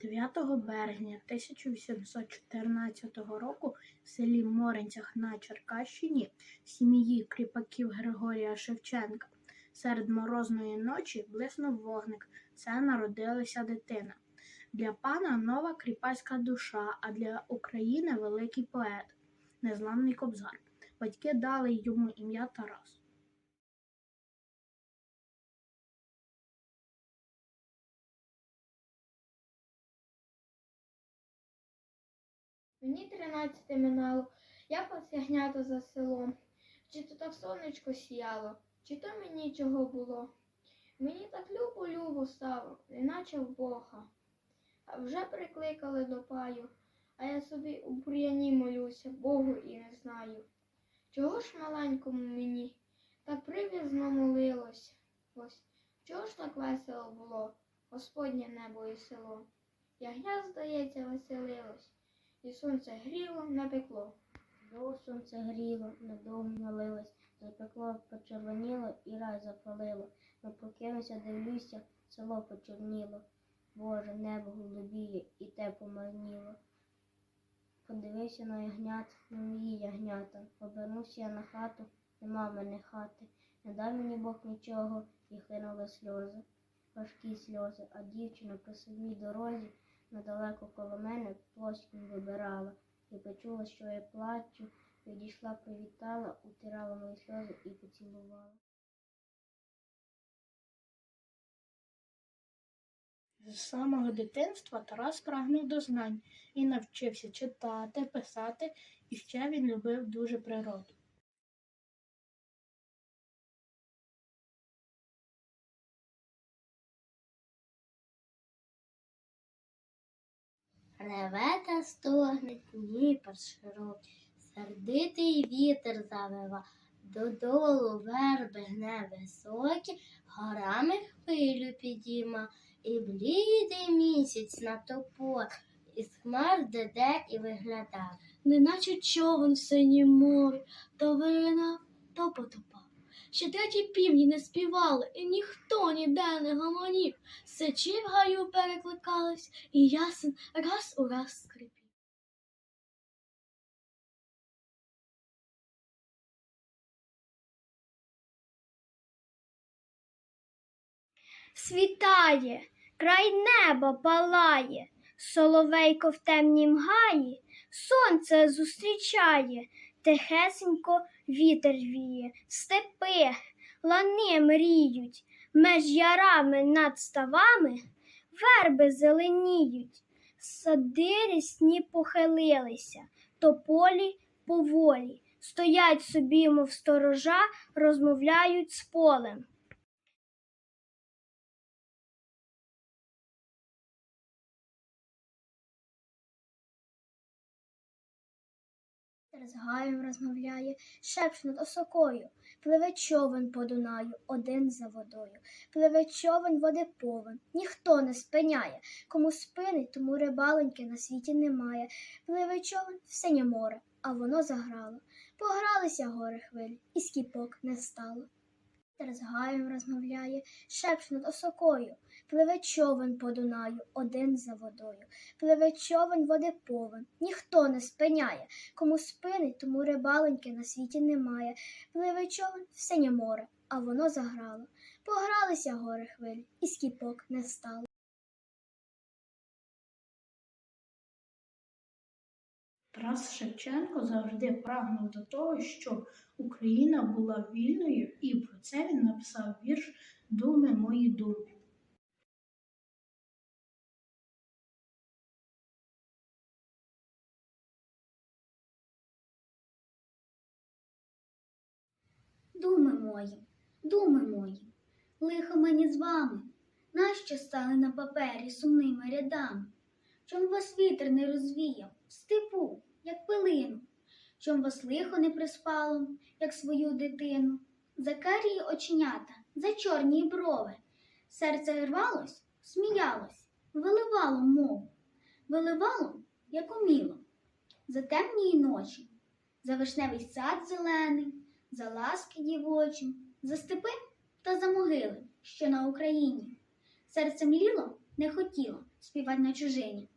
9 березня 1814 року в селі Моринцях на Черкащині сім'ї кріпаків Григорія Шевченка серед морозної ночі блиснув вогник. Це народилася дитина. Для пана нова кріпацька душа, а для України великий поет, незламний кобзар. Батьки дали йому ім'я Тарас. Мені тринадцяте минало, я посягнято за селом. Чи то так сонечко сіяло, чи то мені чого було. Мені так любо-любо стало, неначе в Бога. А вже прикликали до паю, а я собі у бур'яні молюся, Богу і не знаю. Чого ж маленькому мені так привізно молилось? Ось, чого ж так весело було, Господнє небо і село? Ягня, здається, веселилось. І сонце гріло, напекло. Знову сонце гріло, надовго налилось, запекло, почервоніло і рай запалило. Но прокинувся, дивлюся, село почорніло. Боже, небо голубіє і те помарніло. Подивився на ягнят, на мої ягнята. Обернувся я на хату, нема мене хати. Не дав мені Бог нічого, і хлинули сльози, важкі сльози, а дівчина по самій дорозі недалеко коло мене площку вибирала. І почула, що я плачу, підійшла, привітала, утирала мої сльози і поцілувала. З самого дитинства Тарас прагнув до знань і навчився читати, писати, і ще він любив дуже природу. Реве та стогне Дніпр широкий, сердитий вітер завива, додолу верби гне високі, горами хвилю підійма, і блідий місяць на топор, із хмар деде і виглядав. неначе човен в синім то виринав, то потопав. Ще треті півні не співали, і ніхто ніде не гомонів. Сечі в гаю перекликались, і ясен раз у раз скрипів. Світає, край неба палає, соловейко в темнім гаї, сонце зустрічає, тихесенько вітер віє, степи, лани мріють, меж ярами над ставами верби зеленіють, сади рісні похилилися, тополі поволі, стоять собі, мов сторожа, розмовляють з полем. З гаєм розмовляє, шепш над осокою, пливе човен по Дунаю, один за водою. Пливе човен води повен, ніхто не спиняє. Кому спинить, тому рибаленьки на світі немає. Пливе човен в синє море, а воно заграло. Погралися гори хвилі, і скіпок не стало. Вітер з гаєм розмовляє, шепш над осокою, пливе човен по Дунаю, один за водою. Пливе човен води повен, ніхто не спиняє. Кому спини, тому рибаленьки на світі немає. Пливе човен в синє море, а воно заграло. Погралися гори хвилі, і скіпок не стало. Тарас Шевченко завжди прагнув до того, щоб Україна була вільною, і про це він написав вірш Думи мої думи. Думи мої, думи мої, лихо мені з вами, нащо стали на папері сумними рядами? Чом вас вітер не розвіяв, степу, як пилину, чом вас лихо не приспало, як свою дитину, за карії оченята, за чорні брови, серце рвалось, сміялось, виливало мову, виливало, як уміло, за темні ночі, за вишневий сад зелений за ласки дівочі, за степи та за могили, що на Україні. Серце мліло не хотіла співати на чужині.